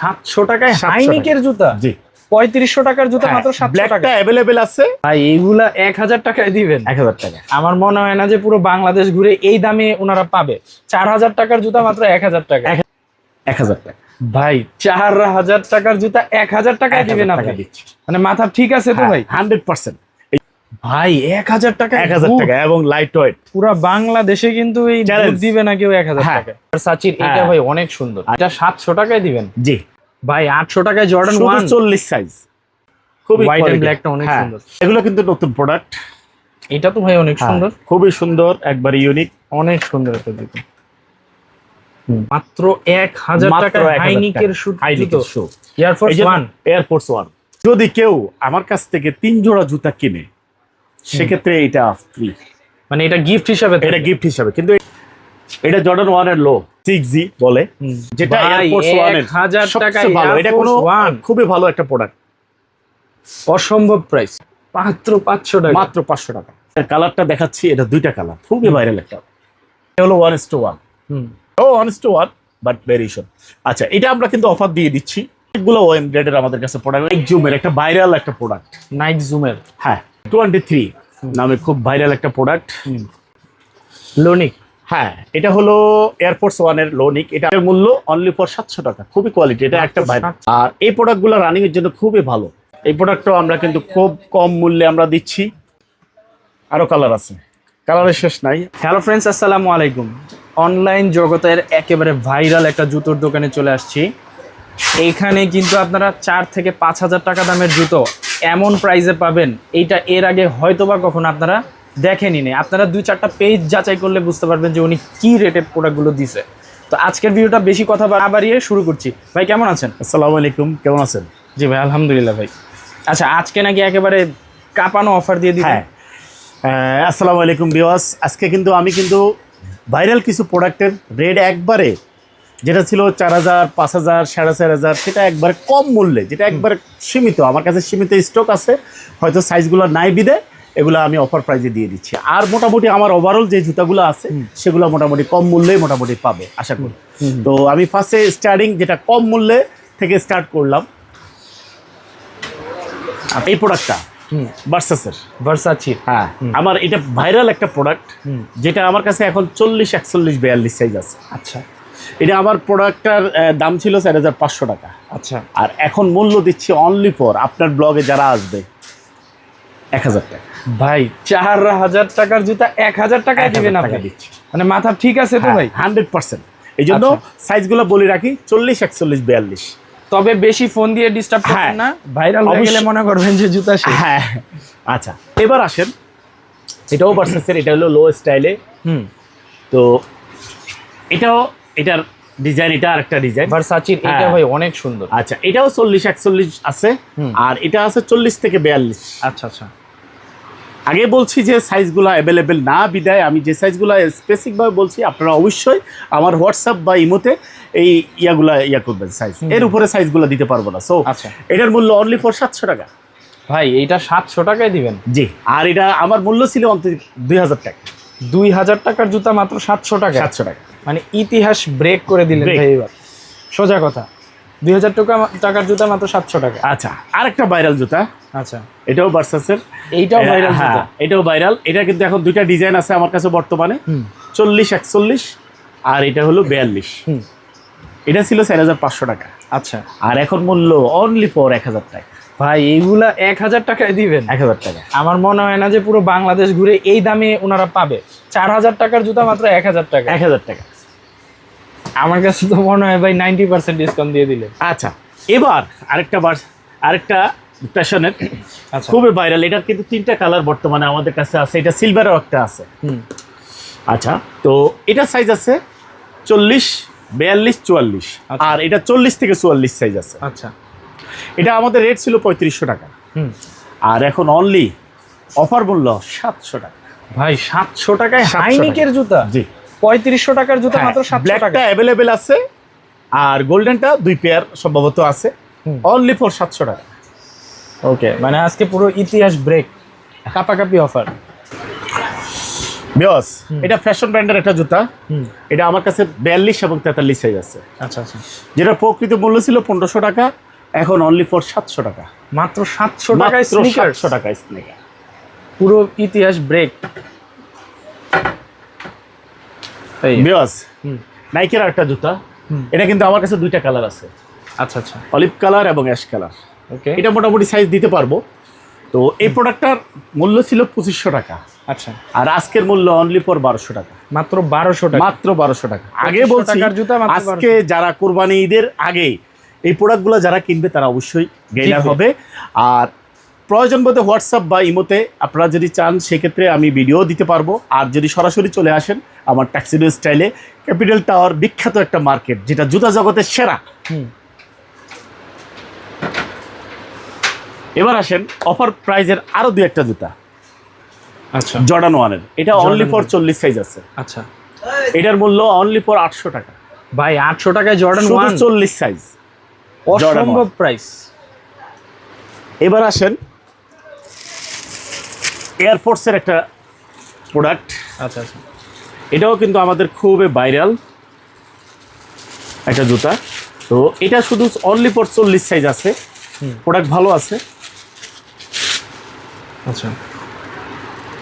সাতশো টাকায় 700 হাইনিকের জুতা? জি। পঁয়ত্রিশশো টাকার জুতা মাত্র সাতশো টাকা। অ্যাভেলেবেল আছে। ভাই এইগুলা এক হাজার টাকায় দিবেন। এক হাজার টাকা। আমার মনে হয় না যে পুরো বাংলাদেশ ঘুরে এই দামে ওনারা পাবে। চার হাজার টাকার জুতা মাত্র এক হাজার টাকা। এক- হাজার টাকা। ভাই চার হাজার টাকার জুতা এক হাজার টাকায় দিবেন আপনি। মানে মাথা ঠিক আছে তো ভাই? হান্ড্রেড পার্সেন্ট ভাই এক হাজার টাকা এক হাজার টাকা এবং লাইট ওয়েট পুরো বাংলাদেশে কিন্তু এই. দিবে না কেউ এক হাজার হ্যাঁ। টাকা সাচির এটা হ্যাঁ। ভাই অনেক সুন্দর। এটা সাতশো টাকায় দিবেন? জি। ভাই আটশো টাকায় জর্ডান ওয়ান চল্লিশ সাইজ খুবই White and quality। black টা অনেক হ্যাঁ, সুন্দর। এগুলো কিন্তু নতুন প্রোডাক্ট এটা তো ভাই অনেক সুন্দর। খুবই সুন্দর একবার ইউনিক অনেক সুন্দর একটা জুতো। মাত্র এক হাজার টাকা। 1000 হাইনিকের জুতো। এয়ারফোর্স ওয়ান এয়ারফোর্স ওয়ান যদি কেউ আমার কাছ থেকে তিন জোড়া জুতা কিনে সেক্ষেত্রে এটা ফ্রি মানে এটা গিফট হিসাবে এটা গিফট হিসাবে। কিন্তু এটা জর্ডান ওয়ানের লো সিক্স জি বলে। যেটা এয়ারফোর্স ওয়ানের 1000 সবচেয়ে টাকায় ভালো। এটা কোনো খুবই ভালো একটা প্রোডাক্ট অসম্ভব প্রাইস মাত্র পাঁচশো টাকা। মাত্র পাঁচশো টাকা। কালারটা দেখাচ্ছি এটা দুইটা কালার খুবই ভাইরাল একটা। এটা হলো ওয়ান টু ওয়ান হুম। ও one two one but variation আচ্ছা এটা আমরা কিন্তু অফার দিয়ে দিচ্ছি। অনেকগুলো ওয়েম গ্রেডের আমাদের কাছে প্রোডাক্ট জুমের একটা ভাইরাল একটা প্রোডাক্ট নাইক জুমের হ্যাঁ। টোয়েন্টি থ্রি নামে খুব ভাইরাল একটা প্রোডাক্ট লোনিক হ্যাঁ এটা হলো এয়ারফোর্স ওয়ানের লোনিক এটা মূল্য অনলি ফর সাতশো টাকা খুবই কোয়ালিটি এটা একটা ভাই 700 আর এই প্রোডাক্টগুলো রানিং এর জন্য খুবই ভালো। এই প্রোডাক্টটাও আমরা কিন্তু খুব কম মূল্যে আমরা দিচ্ছি। আরও কালার আছে। কালারের শেষ নাই। হ্যালো ফ্রেন্ডস আসসালামু আলাইকুম। অনলাইন জগতের একেবারে ভাইরাল একটা জুতোর দোকানে চলে আসছি। এইখানে কিন্তু আপনারা চার থেকে পাঁচ হাজার টাকা দামের জুতো এমন প্রাইসে পাবেন এইটা এর আগে হয়তোবা কখনো আপনারা দেখেনি নি আপনারা দুই চারটা পেজ যাচাই করলে বুঝতে পারবেন যে উনি কী রেটে প্রোডাক্টগুলো দিছে। তো আজকের ভিডিওটা বেশি কথা না বাড়িয়ে শুরু করছি। ভাই কেমন আছেন? আসসালামু আলাইকুম কেমন আছেন? জি ভাই আলহামদুলিল্লাহ ভাই। আচ্ছা আজকে নাকি একেবারে কাঁপানো অফার দিয়ে দিবেন? হ্যাঁ। আসসালামু আলাইকুম বিওয়াস আজকে কিন্তু আমি কিন্তু ভাইরাল কিছু প্রোডাক্টের রেট একবারে যেটা ছিল চার হাজার পাঁচ হাজার সাড়ে চার হাজার সেটা একবারে কম মূল্যে যেটা একবারে সীমিত। আমার কাছে সীমিত স্টক আছে হয়তো সাইজগুলো নাই বিদে এগুলো আমি অফার প্রাইজে দিয়ে দিচ্ছি। আর মোটামুটি আমার ওভারঅল যে জুতাগুলো আছে সেগুলো মোটামুটি কম মূল্যেই মোটামুটি পাবে আশা করি। তো আমি ফার্স্টে স্টার্টিং যেটা কম মূল্যে থেকে স্টার্ট করলাম এই প্রোডাক্টটা হুম। ভার্সাসের ভার্সাচি হ্যাঁ আমার এটা ভাইরাল একটা প্রোডাক্ট যেটা আমার কাছে এখন চল্লিশ একচল্লিশ বিয়াল্লিশ সাইজ আছে। আচ্ছা। এটা আমার প্রোডাক্টটার দাম ছিল চার হাজার পাঁচশো টাকা। আচ্ছা। আর এখন মূল্য দিচ্ছি অনলি ফর আপনার ব্লগে যারা আসবে এক হাজার টাকা। ভাই চার হাজার টাকার জুতা এক হাজার টাকায় 1000 দিবেন আপনি। মানে মাথা ঠিক আছে তো ভাই? হান্ড্রেড পার্সেন্ট এই জন্য সাইজগুলো বলে রাখি চল্লিশ একচল্লিশ বিয়াল্লিশ। তবে বেশি ফোন দিয়ে ডিস্টার্ব করবেন হ্যাঁ। না। ভাইরাল হয়ে গেলে মনে করবেন যে জুতা শেষ। হ্যাঁ। আচ্ছা এবার আসেন। এটাও ভার্সাসের এটা হলো লো স্টাইলে হুম। তো এটাও এটার ডিজাইন এটা আরেকটা ডিজাইন ভার্সাচির এটা হ্যাঁ। ভাই অনেক সুন্দর। আচ্ছা এটাও চল্লিশ একচল্লিশ আছে। হুম। আর এটা আছে চল্লিশ থেকে বিয়াল্লিশ। আচ্ছা আচ্ছা। আগে বলছি যে সাইজগুলো অ্যাভেলেবেল না বিদায়। আমি যে সাইজগুলো স্পেসিফিকভাবে বলছি আপনারা অবশ্যই আমার হোয়াটসঅ্যাপ বা ইমোতে এই ইয়াগুলা ইয়া করবেন সাইজ এর উপরে সাইজগুলো দিতে পারব না। সো আচ্ছা। এটার মূল্য অনলি ফর সাতশো টাকা। ভাই এটা সাতশো টাকায় দিবেন? জি। আর এটা আমার মূল্য ছিল অন্তত দুই হাজার টাকা। দুই হাজার টাকার জুতা মাত্র সাতশো টাকা। সাতশো টাকা। মানে ইতিহাস ব্রেক করে দিলেন ভাই এবার। সোজা কথা। দুই হাজার টাকা টাকার জুতা মাত্র সাতশো টাকা। আচ্ছা আরেকটা ভাইরাল জুতা। আচ্ছা। এটাও বার্সাসের এইটাও ভাইরাল হ্যাঁ এটাও ভাইরাল এটা কিন্তু এখন দুইটা ডিজাইন আছে আমার কাছে বর্তমানে। চল্লিশ একচল্লিশ আর এটা হলো বিয়াল্লিশ। এটা ছিল চার হাজার পাঁচশো টাকা। আচ্ছা। আর এখন মূল্য অনলি ফর এক হাজার টাকা। ভাই এইগুলা এক হাজার টাকায় দিবেন? এক হাজার টাকা। আমার মনে হয় না যে পুরো বাংলাদেশ ঘুরে এই দামে ওনারা পাবে। চার হাজার টাকার জুতা মাত্র এক হাজার টাকা। এক হাজার টাকা। আমার কাছে তো মনে হয় ভাই নাইনটি পার্সেন্ট ডিসকাউন্ট দিয়ে দিলে আচ্ছা এবার আরেকটা বার আরেকটা প্যাশনের আচ্ছা। খুবই ভাইরাল এটার কিন্তু তিনটা কালার বর্তমানে আমাদের কাছে আছে। এটা সিলভারও একটা আছে। আচ্ছা তো এটা সাইজ আছে চল্লিশ বিয়াল্লিশ চুয়াল্লিশ। আচ্ছা। আর এটা চল্লিশ থেকে চুয়াল্লিশ সাইজ আছে। আচ্ছা। এটা আমাদের রেট ছিল পঁয়ত্রিশশো টাকা। হুম। আর এখন অনলি অফার মূল্য সাতশো টাকা। ভাই সাতশো টাকায় হাইনিকের জুতা? জি। পঁয়ত্রিশশো টাকার জুতা মাত্র সাতশো টাকা। অ্যাভেলেবেল আছে আর গোল্ডেনটা দুই পেয়ার সম্ভবত আছে। অনলি ফর সাতশো টাকা। ওকে মানে আজকে পুরো ইতিহাস ব্রেক কাপাকাপি অফার বিয়স এটা ফ্যাশন ব্র্যান্ডের একটা জুতা। এটা আমার কাছে বিয়াল্লিশ এবং তেতাল্লিশ সাইজ আছে। আচ্ছা আচ্ছা। যেটা প্রকৃত মূল্য ছিল পনেরোশো টাকা এখন অনলি ফর সাতশো টাকা। মাত্র সাতশো টাকায় সাতশো টাকা স্নিকার পুরো ইতিহাস ব্রেক বিয়স নাইকের একটা জুতা। এটা কিন্তু আমার কাছে দুইটা কালার আছে। আচ্ছা আচ্ছা। অলিভ কালার এবং অ্যাশ কালার ওকে এটা মোটামুটি সাইজ দিতে পারব। তো এই প্রোডাক্টটার মূল্য ছিল পঁচিশশো টাকা। আচ্ছা। আর আজকের মূল্য অনলি ফর বারোশো টাকা। মাত্র বারোশো টাকা। মাত্র বারোশো টাকা। আগে 2500 বলছি আজকে যারা কোরবানি ঈদের আগে এই প্রোডাক্টগুলো যারা কিনবে তারা অবশ্যই গেইনার হবে। আর প্রয়োজন বোধে হোয়াটসঅ্যাপ বা ইমোতে আপনারা যদি চান সেক্ষেত্রে আমি ভিডিও দিতে পারব। আর যদি সরাসরি চলে আসেন আমার ট্যাক্সিডো স্টাইলে ক্যাপিটাল টাওয়ার বিখ্যাত একটা মার্কেট যেটা জুতা জগতের সেরা। এবার আসেন অফার প্রাইজের আরও দুই একটা জুতা। আচ্ছা। জর্ডান ওয়ানের এটা অনলি ফর চল্লিশ সাইজ আছে। আচ্ছা। এটার মূল্য অনলি ফর আটশো টাকা। ভাই আটশো টাকায় জর্ডান ওয়ান চল্লিশ সাইজ অসম্ভব প্রাইস এবার আসেন এয়ারফোর্সের একটা প্রোডাক্ট আচ্ছা আচ্ছা। এটাও কিন্তু আমাদের খুবই ভাইরাল একটা জুতা। তো এটা শুধু অনলি ফর চল্লিশ সাইজ আছে। প্রোডাক্ট ভালো আছে। আচ্ছা।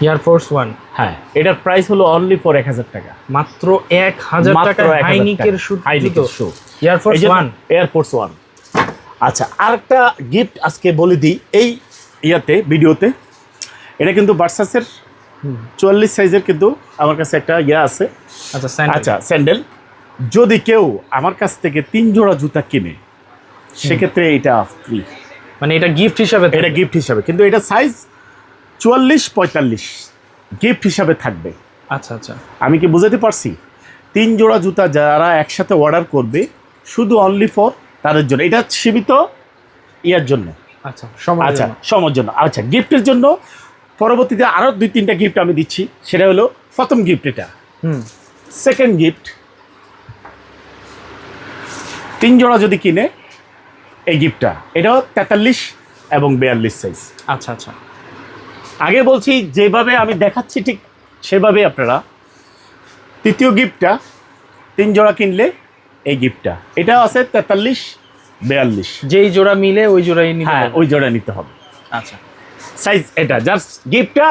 এয়ারফোর্স ওয়ান হ্যাঁ এটার প্রাইস হলো অনলি ফর এক হাজার টাকা। মাত্র এক হাজার টাকা। 1000 হাইনিকের। শুট হাইনিকের shoe। Air Force one Air Force one আচ্ছা আরেকটা গিফট আজকে বলে দিই। এই ইয়াতে ভিডিওতে এটা কিন্তু বার্সাসের চুয়াল্লিশ সাইজের কিন্তু আমার কাছে একটা ইয়ে আছে। আচ্ছা স্যান্ডেল। আচ্ছা স্যান্ডেল। যদি কেউ আমার কাছ থেকে তিন জোড়া জুতা কিনে সেক্ষেত্রে এটা ফ্রি মানে এটা গিফট হিসাবে এটা গিফট হিসাবে। কিন্তু এটা সাইজ চুয়াল্লিশ পঁয়তাল্লিশ। গিফট হিসাবে থাকবে। আচ্ছা আচ্ছা। আমি কি বুঝাতে পারছি? তিন জোড়া জুতা যারা একসাথে অর্ডার করবে শুধু অনলি ফর তাদের জন্য। এটা সীমিত ইয়ার জন্য। আচ্ছা সময় আচ্ছা সময়ের জন্য। আচ্ছা গিফটের জন্য পরবর্তীতে আরও দুই তিনটা গিফট আমি দিচ্ছি। সেটা হলো প্রথম গিফট এটা। হুম। সেকেন্ড গিফট তিন জোড়া যদি কিনে এই গিফটটা এটাও তেতাল্লিশ এবং বিয়াল্লিশ সাইজ আচ্ছা আচ্ছা। আগে বলছি যেভাবে আমি দেখাচ্ছি ঠিক সেভাবে আপনারা তৃতীয় গিফটটা তিন জোড়া কিনলে এই গিফটটা এটা আছে তেতাল্লিশ বিয়াল্লিশ। যেই জোড়া মিলে ওই জোড়াই হ্যাঁ ওই জোড়া নিতে হবে। আচ্ছা। সাইজ এটা জাস্ট গিফটটা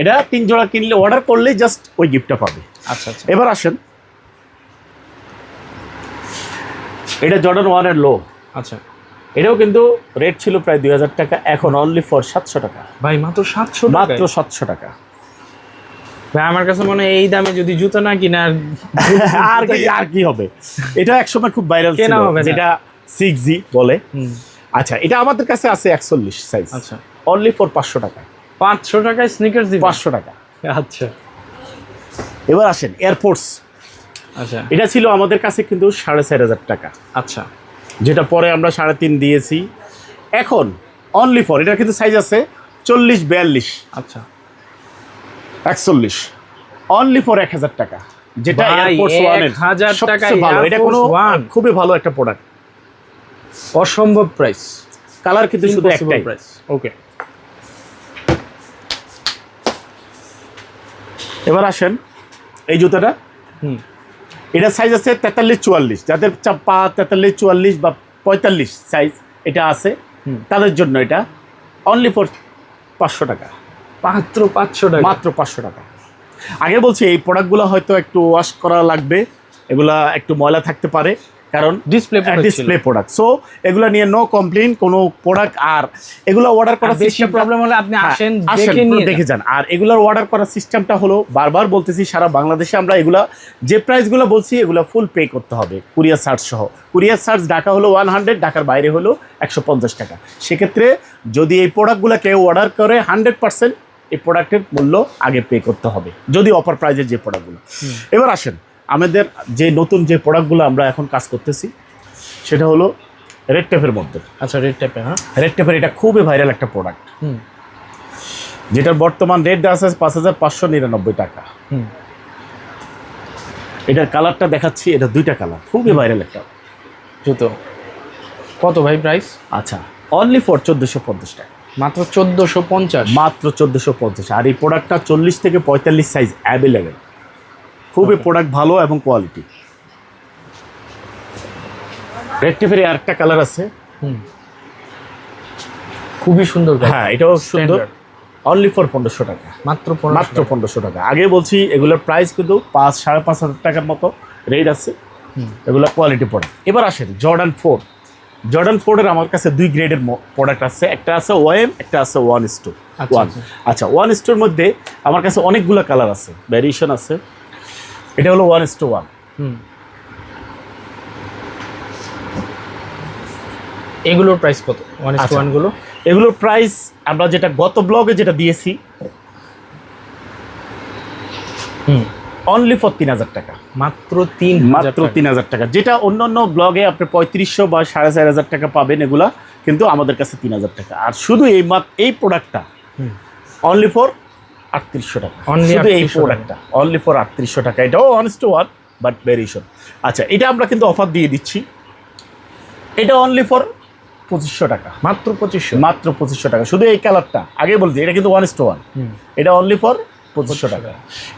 এটা তিন জোড়া কিনলে অর্ডার করলে জাস্ট ওই গিফটটা পাবে। আচ্ছা আচ্ছা। এবার আসেন। এটা জর্ডন ওয়ানের লো আচ্ছা। এটাও কিন্তু রেট ছিল প্রায় দুই হাজার টাকা এখন অনলি ফর সাতশো টাকা। ভাই মাত্র সাতশো মাত্র সাতশো টাকা। ভাই আমার কাছে মনে হয় এই দামে যদি জুতো না কিনা আর কি আর কি হবে? এটা একসময় খুব ভাইরাল ছিল হবে যেটা সিক্স জি বলে। আচ্ছা এটা আমাদের কাছে আছে একচল্লিশ সাইজ আচ্ছা। অনলি ফর পাঁচশো টাকা। পাঁচশো টাকায় স্নিকার্স দিবেন পাঁচশো টাকা। আচ্ছা। এবার আসেন এয়ারফোর্স আচ্ছা। এটা ছিল আমাদের কাছে কিন্তু সাড়ে চার হাজার টাকা। আচ্ছা। যেটা পরে আমরা সাড়ে তিন দিয়েছি। এখন অনলি ফর এটা কিন্তু সাইজ আছে চল্লিশ বিয়াল্লিশ। আচ্ছা। একচল্লিশ। অনলি ফর এক হাজার টাকা। যেটা ভাই, এয়ারফোর্স ওয়ানের 1000 সবচেয়ে টাকায় ভালো। এটা কোনো খুবই ভালো একটা প্রোডাক্ট অসম্ভব প্রাইস কালার কিন্তু শুধু একটাই। প্রাইস ওকে এবার আসেন এই জুতাটা। হুম। এটা সাইজ আছে তেতাল্লিশ চুয়াল্লিশ। যাদের চাপা তেতাল্লিশ চুয়াল্লিশ বা পঁয়তাল্লিশ সাইজ এটা আছে হুম। তাদের জন্য এটা অনলি ফর পাঁচশো টাকা। মাত্র পাঁচশো টাকা? মাত্র পাঁচশো টাকা। আগে বলছি এই প্রোডাক্টগুলো হয়তো একটু ওয়াশ করা লাগবে এগুলা একটু ময়লা থাকতে পারে। কারণ ডিসপ্লে ডিসপ্লে প্রোডাক্ট সো এগুলো নিয়ে নো কমপ্লেন কোনো প্রোডাক্ট আর। এগুলো অর্ডার করার বেশি প্রবলেম হলে আপনি হ্যাঁ, আসেন আসেন, দেখে নিয়ে দেখে যান। আর এগুলোর অর্ডার করার সিস্টেমটা হলো বারবার বলতেছি সারা বাংলাদেশে আমরা এগুলা যে প্রাইসগুলো বলছি এগুলো ফুল পে করতে হবে কুরিয়ার চার্জ সহ। কুরিয়ার চার্জ ঢাকা হলো ওয়ান হান্ড্রেড ঢাকার বাইরে হলো একশো পঞ্চাশ টাকা। সেক্ষেত্রে যদি এই প্রোডাক্টগুলো কেউ অর্ডার করে হান্ড্রেড পার্সেন্ট এই প্রোডাক্টের মূল্য আগে পে করতে হবে যদি অফার প্রাইজের যে প্রোডাক্টগুলো এবার আসেন। আমাদের যে নতুন যে প্রোডাক্টগুলো আমরা এখন কাজ করতেছি সেটা হলো রেড টেপের মধ্যে। আচ্ছা রেড টাইপের হ্যাঁ? রেড টেপের এটা খুবই ভাইরাল একটা প্রোডাক্ট হুম। যেটার বর্তমান রেট আছে পাঁচ হাজার পাঁচশো নিরানব্বই টাকা। হুম। এটার কালারটা দেখাচ্ছি এটা দুইটা কালার খুবই ভাইরাল একটা। জুতো। কত ভাই প্রাইস আচ্ছা অনলি ফর চোদ্দোশো পঞ্চাশ টাকা। মাত্র চোদ্দোশো পঞ্চাশ? মাত্র চোদ্দোশো পঞ্চাশ আর এই প্রোডাক্টটা চল্লিশ থেকে পঁয়তাল্লিশ সাইজ অ্যাভেলেবেল খুবই প্রোডাক্ট ভালো এবং কোয়ালিটি রেক্টিফের আরেকটা কালার আছে। খুবই সুন্দর হ্যাঁ এটাও সুন্দর। অনলি ফর পনেরোশো টাকা। মাত্র মাত্র পনেরোশো টাকা। আগে বলছি এগুলোর প্রাইস কিন্তু পাঁচ সাড়ে পাঁচ হাজার টাকার মতো রেট আছে। এগুলো কোয়ালিটি প্রোডাক্ট এবার আসেন জর্ডান ফোর জর্ডান ফোর্ডের আমার কাছে দুই গ্রেডের প্রোডাক্ট আছে। একটা আছে ওএম একটা আছে ওয়ান স্টো আচ্ছা, ওয়ান আচ্ছা। আচ্ছা ওয়ান স্টোর মধ্যে আমার কাছে অনেকগুলো কালার আছে। ভ্যারিয়েশন আছে। এটা হলো ওয়ান স্টো ওয়ান হুম। এগুলোর প্রাইস কত? ওয়ান ইস আচ্ছা। ওয়ানগুলো? এগুলোর প্রাইস আমরা যেটা গত ব্লগে যেটা দিয়েছি হুম। অনলি ফর তিন হাজার টাকা। মাত্র তিন হাজার মাত্র তিন হাজার টাকা। যেটা অন্য অন্য ব্লগে আপনি পঁয়ত্রিশশো বা সাড়ে চার হাজার টাকা পাবেন এগুলা কিন্তু আমাদের কাছে তিন হাজার টাকা। আর শুধু এই এই প্রোডাক্টটা অনলি ফর আটত্রিশশো টাকা। শুধু এই প্রোডাক্টটা অনলি ফর আটত্রিশশো টাকা। এটাও অনেস্ট ওয়ান বাট ভেরিয়েশন আচ্ছা এটা আমরা কিন্তু অফার দিয়ে দিচ্ছি। এটা অনলি ফর পঁচিশশো টাকা। মাত্র পঁচিশশো। মাত্র পঁচিশশো টাকা। শুধু এই কালারটা আগে বলছি এটা কিন্তু ওয়ান ওয়ান এটা অনলি ফর পঁচিশশো টাকা।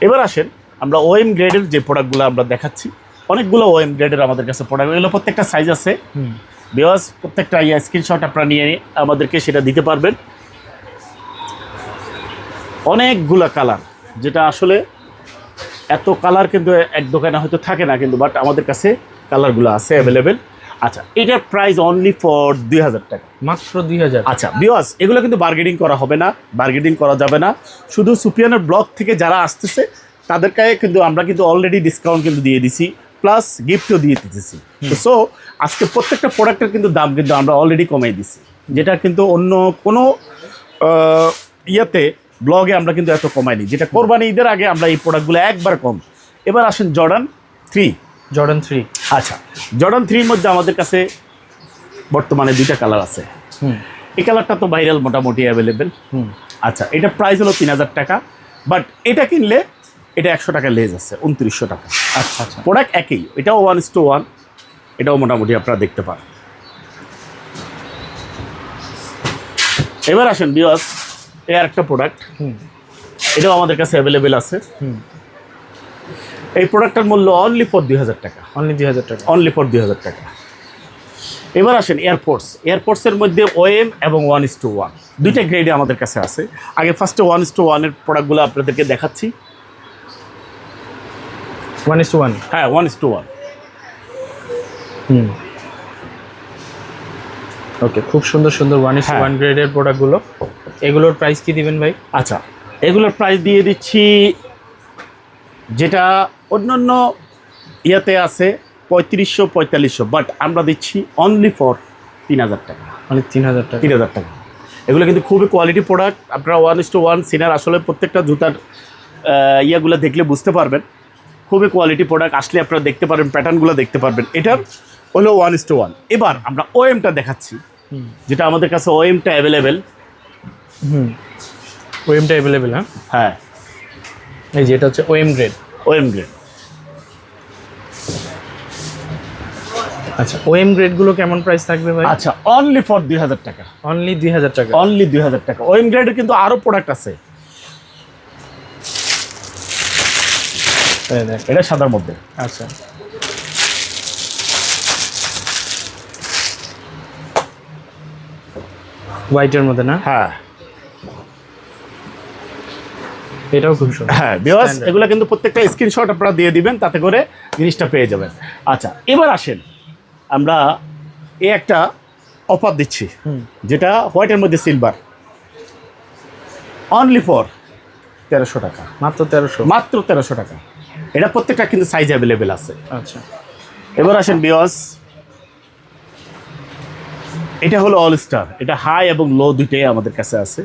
এবার আসেন আমরা ওএম গ্রেডের যে প্রোডাক্টগুলো আমরা দেখাচ্ছি অনেকগুলো ওএম গ্রেডের আমাদের কাছে প্রোডাক্ট এগুলো প্রত্যেকটা সাইজ আছে। বিকজ প্রত্যেকটা ইয়া স্ক্রিনশট আপনারা নিয়ে আমাদেরকে সেটা দিতে পারবেন। অনেকগুলা কালার যেটা আসলে এত কালার কিন্তু এক দোকানে হয়তো থাকে না কিন্তু বাট আমাদের কাছে কালারগুলো আছে অ্যাভেলেবেল আচ্ছা এটার প্রাইস অনলি ফর দুই হাজার টাকা। মাত্র দুই হাজার। আচ্ছা বিওয়াস এগুলো কিন্তু বার্গেনিং করা হবে না বার্গেনিং করা যাবে না। শুধু সুপিয়ানের ব্লক থেকে যারা আসতেছে তাদেরকে কিন্তু আমরা কিন্তু অলরেডি ডিসকাউন্ট কিন্তু দিয়ে দিছি প্লাস গিফটও দিয়ে দিতেছি। সো আজকে প্রত্যেকটা প্রোডাক্টের কিন্তু দাম কিন্তু আমরা অলরেডি কমাই দিছি যেটা কিন্তু অন্য কোনো ইয়েতে ব্লগে আমরা কিন্তু এত কমাইনি। যেটা কোরবানি ঈদের আগে আমরা এই প্রোডাক্টগুলো একবার কম। এবার আসেন জর্ডান থ্রি জর্ডান থ্রি আচ্ছা জর্ডান থ্রির মধ্যে আমাদের কাছে বর্তমানে দুইটা কালার আছে। এই কালারটা তো ভাইরাল মোটামুটি অ্যাভেলেবেল হুম। আচ্ছা এটা প্রাইস হলো তিন হাজার টাকা। বাট এটা কিনলে এটা একশো টাকা লেজ আছে উনত্রিশশো টাকা। আচ্ছা আচ্ছা। প্রোডাক্ট একই এটাও ওয়ান ইস টু ওয়ান এটাও মোটামুটি আপনারা দেখতে পান। এবার আসেন বিয়স এই আর একটা প্রোডাক্ট হুম এটাও আমাদের কাছে অ্যাভেলেবেল আছে। হুম এই প্রোডাক্টটার মূল্য অনলি ফর দুই হাজার টাকা। অনলি দুই হাজার টাকা। অনলি ফর দুই হাজার টাকা। এবার আসেন এয়ারপোর্টস এয়ারপোর্টসের মধ্যে ওএম এবং ওয়ান ইস টু ওয়ান দুইটা গ্রেডে আমাদের কাছে আছে। আগে ফার্স্টে ওয়ান ইস টু ওয়ানের প্রোডাক্টগুলো আপনাদেরকে দেখাচ্ছি। ওয়ান ইস টু ওয়ান হ্যাঁ one is two one hmm. Okay খুব সুন্দর সুন্দর ওয়ান ইস। ওয়ান গ্রেডের প্রোডাক্টগুলো এগুলোর প্রাইস কি দিবেন ভাই? আচ্ছা এগুলোর প্রাইস দিয়ে দিচ্ছি যেটা অন্যান্য ইয়াতে আছে পঁয়ত্রিশশো পঁয়তাল্লিশশো বাট আমরা দিচ্ছি অনলি ফর তিন হাজার টাকা। মানে তিন হাজার টাকা। তিন হাজার টাকা। এগুলো কিন্তু খুবই কোয়ালিটি প্রোডাক্ট আপনারা ওয়ান ইস টু ওয়ান সিনার আসলে প্রত্যেকটা জুতার ইয়েগুলো দেখলে বুঝতে পারবেন। খুবই কোয়ালিটি প্রোডাক্ট আসলে আপনারা দেখতে পারবেন প্যাটার্নগুলো দেখতে পারবেন। এটার হলো ওয়ান ইস টু ওয়ান এবার আমরা ওএমটা দেখাচ্ছি যেটা আমাদের কাছে ওএমটা অ্যাভেলেবেল হুম। ওএমটা অ্যাভেলেবেল হ্যাঁ? হ্যাঁ। এই যে এটা হচ্ছে O M grade O M grade আচ্ছা ওএম গ্রেডগুলো কেমন প্রাইস থাকবে ভাই? আচ্ছা অনলি ফর দুই হাজার টাকা। অনলি দুই হাজার টাকা। অনলি দুই হাজার টাকা। ওএম গ্রেডের কিন্তু আরও প্রোডাক্ট আছে। এটা সাদার মধ্যে। আচ্ছা। হোয়াইটের মধ্যে না? হ্যাঁ। এটাও খুব সুন্দর। হ্যাঁ Standard. এগুলো কিন্তু প্রত্যেকটা স্ক্রিনশট আপনারা দিয়ে দিবেন তাতে করে জিনিসটা পেয়ে যাবেন। আচ্ছা এবার আসেন। আমরা এ একটা অফার দিচ্ছি যেটা হোয়াইটের মধ্যে সিলভার অনলি ফর তেরোশো টাকা। মাত্র তেরোশো? মাত্র তেরোশো টাকা। এটা প্রত্যেকটা কিন্তু সাইজ অ্যাভেলেবেল আছে। আচ্ছা। এবার আসেন বিয়স এটা হলো অল স্টার এটা হাই এবং লো দুইটাই আমাদের কাছে আছে।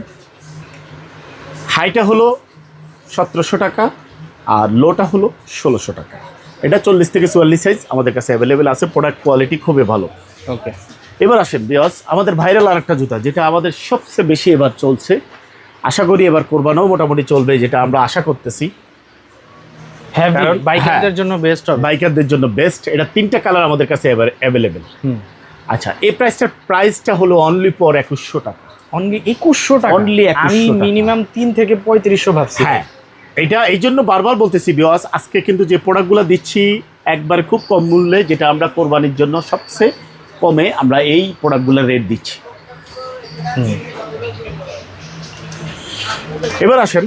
হাইটা হলো সতেরোশো টাকা আর লোটা হলো ষোলোশো টাকা। এটা চল্লিশ থেকে চুয়াল্লিশ সাইজ আমাদের কাছে অ্যাভেলেবেল আছে প্রোডাক্ট কোয়ালিটি খুবই ভালো। ওকে এবার আসেন বিয়স আমাদের ভাইরাল আর একটা জুতা যেটা আমাদের সবচেয়ে বেশি এবার চলছে। আশা করি এবার কোরবানও মোটামুটি চলবে যেটা আমরা আশা করতেছি। বাইকারদের হ্যাঁ। জন্য বেস্ট বাইকারদের জন্য বেস্ট এটা তিনটা কালার আমাদের কাছে এবার অ্যাভেলেবেল আচ্ছা এই প্রাইসটার প্রাইসটা হলো অনলি ফর একুশশো টাকা। অনলি একুশশো টাকা? 2100 আমি মিনিমাম তিন থেকে পঁয়ত্রিশশো ভাবছি। হ্যাঁ। এটা এই জন্য বারবার বলতেছি বিওয়াস আজকে কিন্তু যে প্রোডাক্টগুলো দিচ্ছি একবার খুব কম মূল্যে যেটা আমরা কোরবানির জন্য সবচেয়ে কমে আমরা এই প্রোডাক্টগুলোর রেট দিচ্ছি। এবার আসেন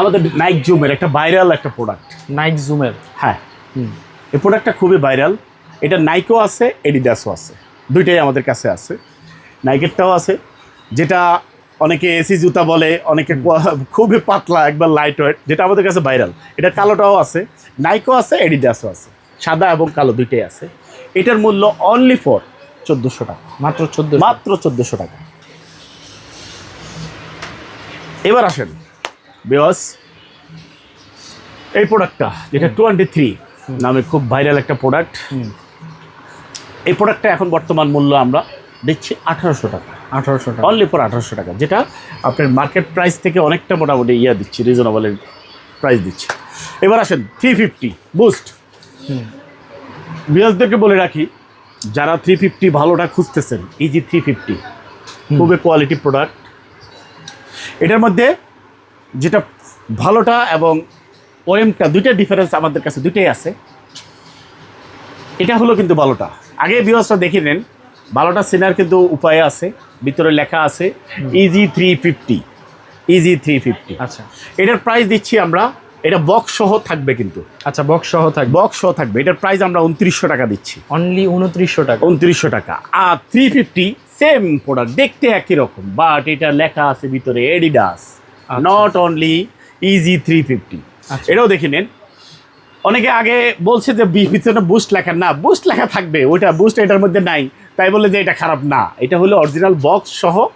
আমাদের নাইক জুমের একটা ভাইরাল একটা প্রোডাক্ট নাইক জুমের হ্যাঁ। এই প্রোডাক্টটা খুবই ভাইরাল এটা নাইকও আছে এডিডাসও আছে। দুইটাই আমাদের কাছে আছে। নাইকেরটাও আছে যেটা অনেকে এসি জুতা বলে অনেকে খুবই পাতলা একবার লাইট ওয়েট যেটা আমাদের কাছে ভাইরাল এটা কালোটাও আছে নাইকও আছে এডিডাসও আছে। সাদা এবং কালো দুইটাই আছে। এটার মূল্য অনলি ফর চোদ্দোশো টাকা। মাত্র চোদ্দ মাত্র চোদ্দোশো টাকা। এবার আসেন বিয়স এই প্রোডাক্টটা যেটা টোয়েন্টি থ্রি নামে খুব ভাইরাল একটা প্রোডাক্ট এই প্রোডাক্টটা এখন বর্তমান মূল্য আমরা দিচ্ছি আঠারোশো টাকা। আঠারোশো টাকা। অনলি ফর আঠারোশো টাকা যেটা আপনার মার্কেট প্রাইস থেকে অনেকটা মোটামুটি ইয়া দিচ্ছি রিজনেবল প্রাইস দিচ্ছি। এবার আসেন থ্রি ফিফটি বুস্ট হুম। বিয়াসদেরকে বলে রাখি যারা থ্রি ফিফটি ভালোটা খুঁজতেছেন ইজি থ্রি ফিফটি খুবই কোয়ালিটি প্রোডাক্ট এটার মধ্যে যেটা ভালোটা এবং ওএমটা দুইটা ডিফারেন্স আমাদের কাছে দুইটাই আছে। এটা হলো কিন্তু ভালোটা। আগে বিয়সটা দেখে নেন ভালোটা সিনার কিন্তু উপায় আছে ভিতরে লেখা আছে Yeezy three fifty Yeezy three fifty আচ্ছা। এটার প্রাইস দিচ্ছি আমরা এটা বক্স সহ থাকবে কিন্তু। আচ্ছা বক্স সহ থাকবে। বক্স সহ থাকবে এটার প্রাইস আমরা উনত্রিশশো টাকা দিচ্ছি। অনলি উনত্রিশশো টাকা। উনত্রিশশো টাকা। আর থ্রি ফিফটি সেম প্রোডাক্ট দেখতে একই রকম বাট এটা লেখা আছে ভিতরে Adidas. Not only Yeezy three fifty. এটাও দেখে নেন। অনেকে আগে বলছে যে বি- ভিতরে বুস্ট লেখা না বুস্ট লেখা থাকবে ওইটা বুস্ট এটার মধ্যে নাই। তাই বলে যে এটা খারাপ না। এটা হলো অরিজিনাল বক্স সহ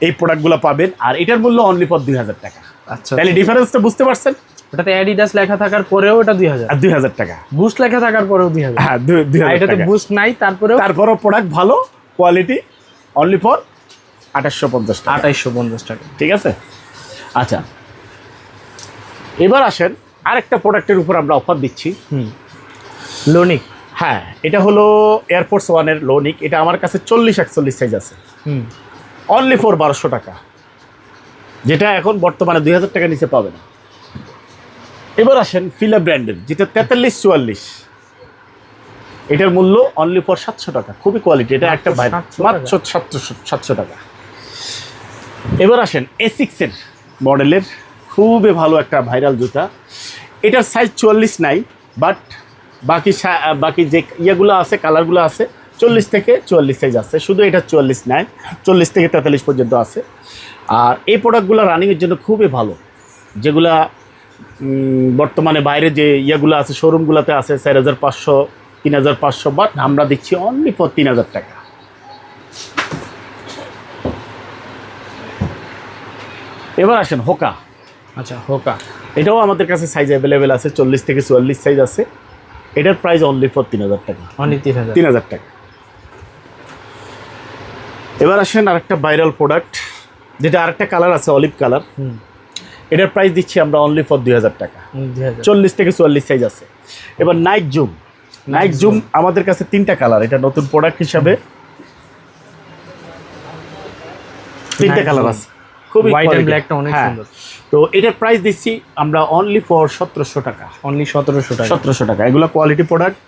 এই প্রোডাক্টগুলো পাবেন। আর এটার মূল্য অনলি ফর দুই হাজার টাকা। আচ্ছা। তাহলে ডিফারেন্সটা বুঝতে পারছেন? ওটাতে অ্যাডিডাস লেখা থাকার পরেও এটা দুই হাজার। দুই হাজার টাকা। বুস্ট লেখা থাকার পরেও দুই হাজার। হ্যাঁ দুই দুই হাজার এটাতে বুস্ট নাই তারপরেও তারপরও প্রোডাক্ট ভালো কোয়ালিটি অনলি ফর আঠাশশো পঞ্চাশ টাকা। আঠাইশশো পঞ্চাশ টাকা। ঠিক আছে? আচ্ছা। এবার আসেন আরেকটা প্রোডাক্টের উপর আমরা অফার দিচ্ছি। হুম। লোনিক হ্যাঁ এটা হলো এয়ারফোর্স ওয়ানের লোনিক এটা আমার কাছে চল্লিশ একচল্লিশ সাইজ আছে। অনলি ফর বারোশো টাকা। যেটা এখন বর্তমানে দুই হাজার টাকা নিচে পাবে না। এবার আসেন ফিলা ব্র্যান্ডের যেটা তেতাল্লিশ চুয়াল্লিশ। এটার মূল্য অনলি ফর সাতশো টাকা। খুবই কোয়ালিটি এটা একটা মাত্র বাইরে 700 মাত্র সাতশো সাতশো টাকা। এবার আসেন এ সিক্সের মডেলের খুবই ভালো একটা ভাইরাল জুতা। এটার সাইজ চুয়াল্লিশ নাই বাট বাকি বাকি যে ইয়েগুলো আছে কালারগুলো আছে চল্লিশ থেকে চুয়াল্লিশ সাইজ আছে। শুধু এটা চুয়াল্লিশ নাই চল্লিশ থেকে তেতাল্লিশ পর্যন্ত আছে। আর এই প্রোডাক্টগুলো রানিংয়ের জন্য খুবই ভালো। যেগুলা বর্তমানে বাইরে যে ইয়েগুলো আছে শোরুমগুলোতে আছে চার হাজার পাঁচশো তিন হাজার পাঁচশো বাট আমরা দিচ্ছি অনলি ফর তিন হাজার টাকা। এবার আসেন হোকা। আচ্ছা হোকা। এটাও আমাদের কাছে সাইজ অ্যাভেলেবেল আছে চল্লিশ থেকে চুয়াল্লিশ সাইজ আছে। এটার প্রাইস অনলি ফর তিন হাজার টাকা। অনলি তিন হাজার। তিন হাজার টাকা। এবার আসেন আরেকটা ভাইরাল প্রোডাক্ট যেটা আরেকটা কালার আছে অলিভ কালার হুম। এটার প্রাইস দিচ্ছি আমরা অনলি ফর দুই হাজার টাকা। চল্লিশ থেকে চুয়াল্লিশ সাইজ আছে। এবার নাইক জুম নাইক জুম আমাদের কাছে তিনটা কালার এটা নতুন প্রোডাক্ট হিসাবে। তিনটা কালার আছে। খুবই হোয়াইট অ্যান্ড। ব্ল্যাকটা অনেক হ্যাঁ। সুন্দর। তো এটার প্রাইস দিচ্ছি আমরা অনলি ফর সতেরোশো টাকা। অনলি সতেরোশো টাকা। সতেরোশো টাকা। এগুলো কোয়ালিটি প্রোডাক্ট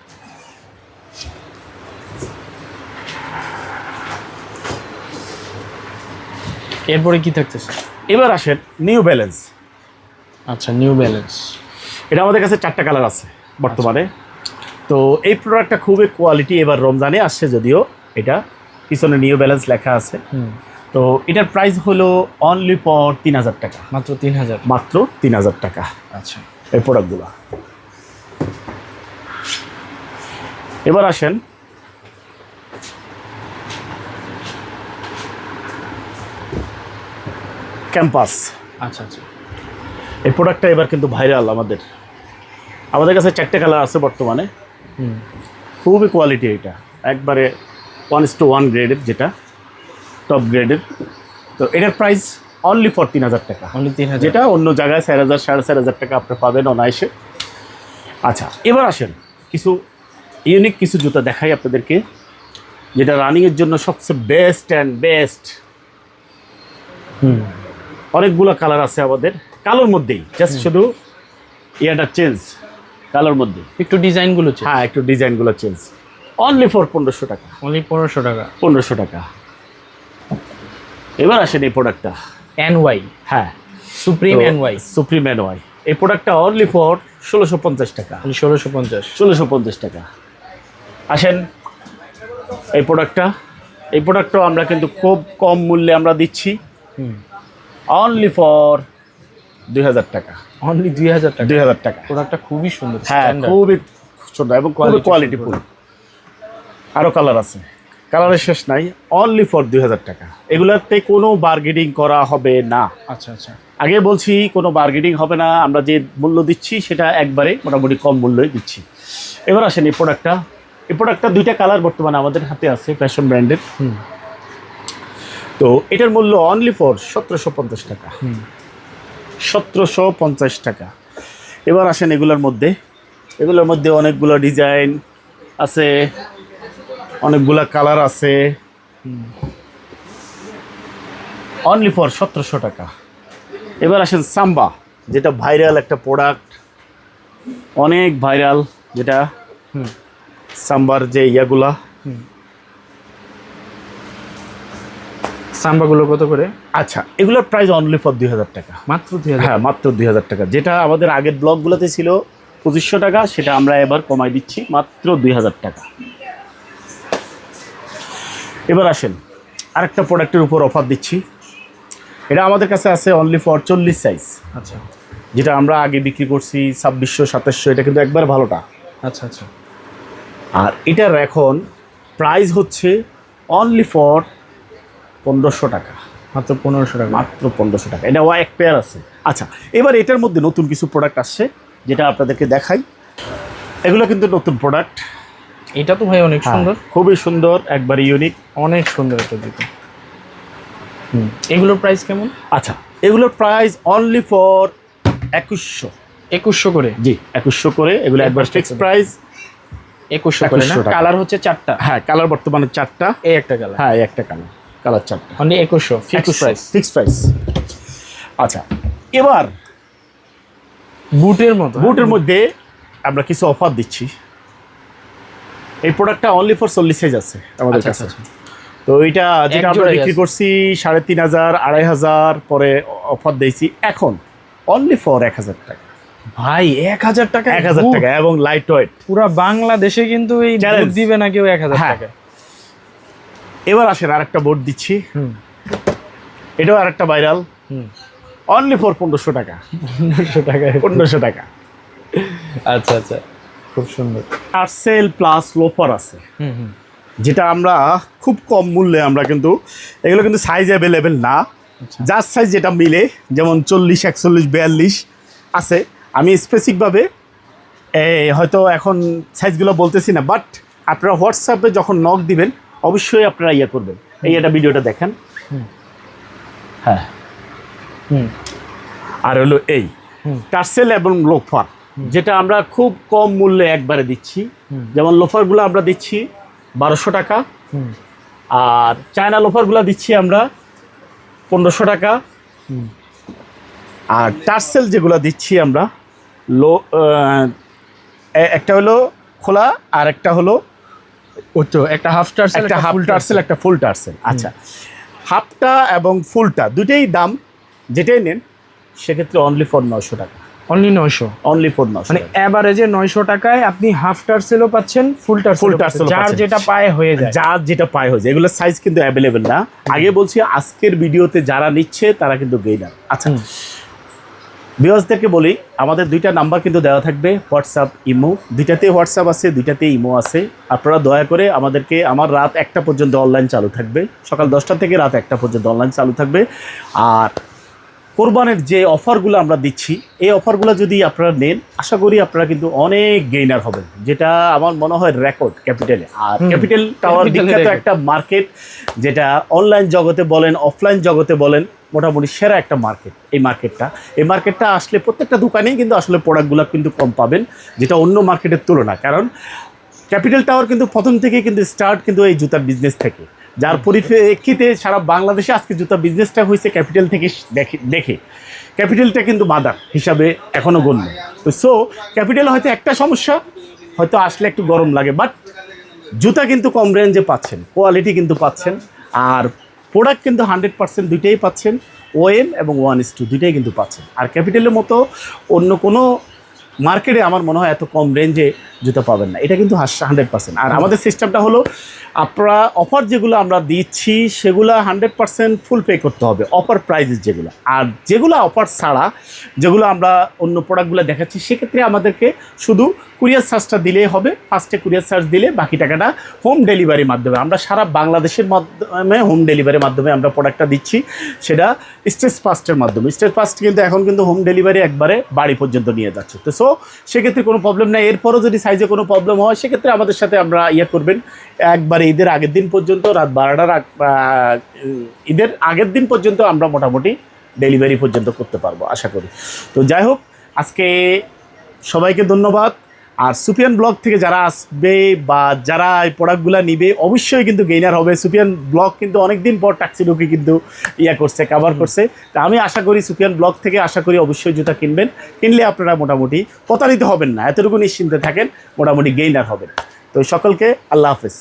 এরপরে কি থাকতেছে? এবার আসেন নিউ ব্যালেন্স আচ্ছা নিউ ব্যালেন্স এটা আমাদের কাছে চারটা কালার আছে বর্তমানে। তো এই প্রোডাক্টটা খুবই কোয়ালিটি এবার রমজানে আসছে যদিও। এটা পিছনে নিউ ব্যালেন্স লেখা আছে। হুম। তো এটার প্রাইস হলো অনলি ফর তিন হাজার টাকা। মাত্র তিন হাজার। মাত্র তিন হাজার টাকা। আচ্ছা। এই প্রোডাক্টগুলো এবার আসেন। ক্যাম্পাস আচ্ছা আচ্ছা। এই প্রোডাক্টটা এবার কিন্তু ভাইরাল আমাদের। আমাদের কাছে চারটে কালার আছে বর্তমানে। হুম। খুবই কোয়ালিটি এটা একবারে ওয়ান ইস টু ওয়ান গ্রেডের যেটা। টপ গ্রেডের তো এটার প্রাইস অনলি ফর তিন হাজার টাকা। অনলি তিন হাজার। যেটা অন্য জায়গায় চার হাজার সাড়ে চার হাজার টাকা আপনি পাবেন অনায়াসে। আচ্ছা এবার আসেন কিছু ইউনিক কিছু জুতা দেখাই আপনাদেরকে যেটা রানিংয়ের জন্য সবচেয়ে বেস্ট অ্যান্ড বেস্ট হুম। অনেকগুলো কালার আছে আমাদের কালোর মধ্যেই জাস্ট শুধু ইয়াটা চেঞ্জ কালোর মধ্যে। একটু ডিজাইনগুলো হ্যাঁ একটু ডিজাইনগুলো চেঞ্জ অনলি ফর পনেরোশো টাকা। অনলি পনেরোশো টাকা। পনেরোশো টাকা। এবার আসেন এই প্রোডাক্টটা এন ওয়াই হ্যাঁ। Supreme N Y Supreme N Y এই প্রোডাক্টটা অনলি ফর ষোলোশো পঞ্চাশ টাকা। ষোলোশো পঞ্চাশ। ষোলোশো পঞ্চাশ টাকা। আসেন এই প্রোডাক্টটা এই প্রোডাক্টটাও আমরা কিন্তু খুব কম মূল্যে আমরা দিচ্ছি। হুম। অনলি ফর দুই হাজার টাকা। অনলি দুই হাজার টাকা। দুই হাজার টাকা। প্রোডাক্টটা খুবই সুন্দর হ্যাঁ খুবই সুন্দর এবং কোয়ালিটি ফুল আরও কালার আছে। কালারের শেষ নাই অনলি ফর দুই হাজার টাকা। এগুলাতে কোনো বার্গেনিং করা হবে না। আচ্ছা আচ্ছা। আগে বলছি কোনো বার্গেনিং হবে না আমরা যে মূল্য দিচ্ছি সেটা একবারে মোটামুটি কম মূল্যই দিচ্ছি। এবার আসেন এই প্রোডাক্টটা এই প্রোডাক্টটা দুইটা কালার বর্তমানে আমাদের হাতে আছে ফ্যাশন ব্র্যান্ডের তো এটার মূল্য অনলি ফর সতেরোশো পঞ্চাশ টাকা। সতেরোশো পঞ্চাশ টাকা। এবার আসেন এগুলোর মধ্যে। এগুলোর মধ্যে অনেকগুলো ডিজাইন আছে। অনেকগুলা কালার আছে। অনলি ফর সতেরোশো টাকা। এবার আসেন সাম্বা যেটা ভাইরাল একটা প্রোডাক্ট অনেক ভাইরাল যেটা সাম্বার যে ইয়াগুলা। সাম্বাগুলো কত করে? আচ্ছা এগুলোর প্রাইস অনলি ফর দুই হাজার টাকা। মাত্র দুই হাজার হ্যাঁ মাত্র দুই হাজার টাকা। যেটা আমাদের আগের ব্লগগুলোতে ছিল পঁচিশশো টাকা সেটা আমরা এবার কমাই দিচ্ছি মাত্র দুই হাজার টাকা। এবার আসেন আরেকটা প্রোডাক্টের উপর অফার দিচ্ছি। এটা আমাদের কাছে আছে অনলি ফর চল্লিশ সাইজ আচ্ছা। যেটা আমরা আগে বিক্রি করছি ছাব্বিশশো সাতাশশো এটা কিন্তু একবার ভালোটা। আচ্ছা আচ্ছা। আর এটার এখন প্রাইস হচ্ছে অনলি ফর পনেরোশো টাকা। মাত্র পনেরোশো টাকা। মাত্র পনেরোশো টাকা। এটা ওয়া এক পেয়ার আছে। আচ্ছা এবার এটার মধ্যে নতুন কিছু প্রোডাক্ট আসছে যেটা আপনাদেরকে দেখাই। এগুলো কিন্তু নতুন প্রোডাক্ট এটা তো ভাই অনেক সুন্দর। খুবই সুন্দর একবার ইউনিক অনেক সুন্দর এটা দিতে হুম। এগুলোর প্রাইস কেমন? আচ্ছা এগুলোর প্রাইস অনলি ফর একুশশো। একুশশো করে? জি একুশশো করে এগুলো একবার ফিক্স প্রাইস একুশশো করে না? কালার হচ্ছে চারটা। হ্যাঁ কালার বর্তমানে চারটা। এই একটা কালার হ্যাঁ এই একটা কালার কালার চারটা। অনলি একুশশো ফিক্স প্রাইস ফিক্স প্রাইস আচ্ছা এবার বুটের মতো হ্যাঁ? বুটের মধ্যে আমরা কিছু অফার দিচ্ছি। এই প্রোডাক্টটা অনলি ফর চল্লিশ সাইজ আছে আমাদের আচ্ছা, কাছে। আচ্ছা, তো এটা যেটা আমরা বিক্রি করছি সাড়ে তিন হাজার আড়াই হাজার পরে অফার দিয়েছি। এখন অনলি ফর এক হাজার টাকা। ভাই এক হাজার টাকা? এক হাজার টাকা এবং লাইট ওয়েট পুরা বাংলাদেশে কিন্তু এই. বুট দিবে না কেউ এক হাজার হ্যাঁ। টাকা। এবার আসেন আরেকটা বোর্ড দিচ্ছি। হুম। এটাও আরেকটা ভাইরাল হুম। অনলি ফর পনেরোশো টাকা। পনেরোশো টাকা পনেরোশো টাকা। আচ্ছা আচ্ছা। খুব সুন্দর। আর্সেল প্লাস লোফার আছে। যেটা আমরা খুব কম মূল্যে আমরা কিন্তু এগুলো কিন্তু সাইজ অ্যাভেলেবেল না। আচ্ছা। যার সাইজ যেটা মিলে যেমন চল্লিশ একচল্লিশ বিয়াল্লিশ আছে। আমি স্পেসিফিকভাবে হয়তো এখন সাইজগুলো বলতেছি না বাট আপনারা হোয়াটসঅ্যাপে যখন নক দিবেন অবশ্যই আপনারা ইয়ে করবেন। এই একটা ভিডিওটা দেখেন। হ্যাঁ। হুম। আর হলো এই। টার্সেল এবং লোফার যেটা আমরা খুব কম মূল্যে একবারে দিচ্ছি। যেমন লোফারগুলো আমরা দিচ্ছি বারোশো টাকা। আর চায়না লোফারগুলো দিচ্ছি আমরা পনেরোশো টাকা। আর টার্সেল যেগুলো দিচ্ছি আমরা লো একটা হলো খোলা আর একটা হলো একটা হাফ টার্সেল একটা হাফ টার্সেল একটা ফুল টার্সেল। আচ্ছা হাফটা এবং ফুলটা দুটেই দাম যেটাই নেন সেক্ষেত্রে অনলি ফর নশো টাকা। অনলি নয়শো। অনলি ফর নশো মানে অ্যাভারেজে নয়শো টাকায় আপনি হাফ টার্সেলও পাচ্ছেন ফুল টার্সেল Full tarsel যার যেটা পায়ে হয়ে যায়। যার যেটা পায় হয়েছে এগুলোর সাইজ কিন্তু অ্যাভেলেবেল না। আগে বলছি আজকের ভিডিওতে যারা নিচ্ছে তারা কিন্তু গেইনার আচ্ছা। বিওয়াসদেরকে বলি আমাদের দুইটা নাম্বার কিন্তু দেওয়া থাকবে হোয়াটসঅ্যাপ ইমো দুইটাতেই হোয়াটসঅ্যাপ আছে দুইটাতেই ইমো আছে। আপনারা দয়া করে আমাদেরকে আমার রাত একটা পর্যন্ত অনলাইন চালু থাকবে। সকাল দশটা থেকে রাত একটা পর্যন্ত অনলাইন চালু থাকবে। আর কোরবানের যে অফারগুলো আমরা দিচ্ছি এই অফারগুলো যদি আপনারা নেন আশা করি আপনারা কিন্তু অনেক গেইনার হবেন যেটা আমার মনে হয় রেকর্ড ক্যাপিটালে আর ক্যাপিটাল টাওয়ার বিখ্যাত একটা মার্কেট যেটা অনলাইন জগতে বলেন অফলাইন জগতে বলেন মোটামুটি সেরা একটা মার্কেট এই মার্কেটটা এই মার্কেটটা আসলে প্রত্যেকটা দোকানেই কিন্তু আসলে প্রোডাক্টগুলো কিন্তু কম পাবেন যেটা অন্য মার্কেটের তুলনা কারণ ক্যাপিটাল টাওয়ার কিন্তু প্রথম থেকেই কিন্তু স্টার্ট কিন্তু এই জুতার বিজনেস থেকে। যার পরিপ্রেক্ষিতে সারা বাংলাদেশে আজকে জুতা বিজনেসটা হয়েছে ক্যাপিটাল থেকে দেখে দেখে। ক্যাপিটালটা কিন্তু মাদার হিসাবে এখনও গণ্য। তো সো ক্যাপিটাল হয়তো একটা সমস্যা, হয়তো আসলে একটু গরম লাগে বাট জুতা কিন্তু কম রেঞ্জে পাচ্ছেন কোয়ালিটি কিন্তু পাচ্ছেন, আর প্রোডাক্ট কিন্তু হান্ড্রেড পার্সেন্ট দুইটাই পাচ্ছেন ওএম এবং ওয়ান ইস টু দুইটাই কিন্তু পাচ্ছেন। আর ক্যাপিটালের মতো অন্য কোনো মার্কেটে আমার মনে হয় এত কম রেঞ্জে জুতা পাবেন না। এটা কিন্তু হান্ড্রেড পার্সেন্ট আর আমাদের সিস্টেমটা হলো, আপনারা অফার যেগুলো আমরা দিচ্ছি, সেগুলো হান্ড্রেড পার্সেন্ট ফুল পে করতে হবে অফার প্রাইজেস যেগুলো। আর যেগুলো অফার ছাড়া, যেগুলো আমরা অন্য প্রোডাক্টগুলো দেখাচ্ছি, সেক্ষেত্রে আমাদেরকে শুধু কুরিয়ার চার্জটা দিলেই হবে ফার্স্টে কুরিয়ার চার্জ দিলে বাকি টাকাটা হোম ডেলিভারির মাধ্যমে। আমরা সারা বাংলাদেশের মাধ্যমে হোম ডেলিভারির মাধ্যমে আমরা প্রোডাক্টটা দিচ্ছি, সেটা স্টেজ ফাস্টের মাধ্যমে। স্টেজ ফাস্ট কিন্তু এখন কিন্তু হোম ডেলিভারি একবারে বাড়ি পর্যন্ত নিয়ে যাচ্ছে। তো সো সেক্ষেত্রে কোনো প্রবলেম নেই। এরপরও যদি সাইজে কোনো প্রবলেম হয়, সেক্ষেত্রে আমাদের সাথে আমরা ইয়ে করবেন। একবার ঈদের আগের দিন পর্যন্ত, রাত বারোটার ঈদের আগের দিন পর্যন্ত আমরা মোটামুটি ডেলিভারি পর্যন্ত করতে পারব, আশা করি। তো যাই হোক, আজকে সবাইকে ধন্যবাদ। আর সুপিয়ান ব্লগ থেকে যারা আসবে বা যারা এই প্রোডাক্টগুলো নিবে অবশ্যই কিন্তু গেইনার হবে। সুপিয়ান ব্লগ কিন্তু অনেক দিন পর ট্যাক্সিডোকে কিন্তু ইয়া করছে কাভার করছে। তা আমি আশা করি সুপিয়ান ব্লগ থেকে আশা করি অবশ্যই জুতা কিনবেন। কিনলে আপনারা মোটামুটি প্রতারিত হবেন না এতটুকু নিশ্চিন্তে থাকেন মোটামুটি গেইনার হবেন। তো সকলকে আল্লাহ হাফেজ।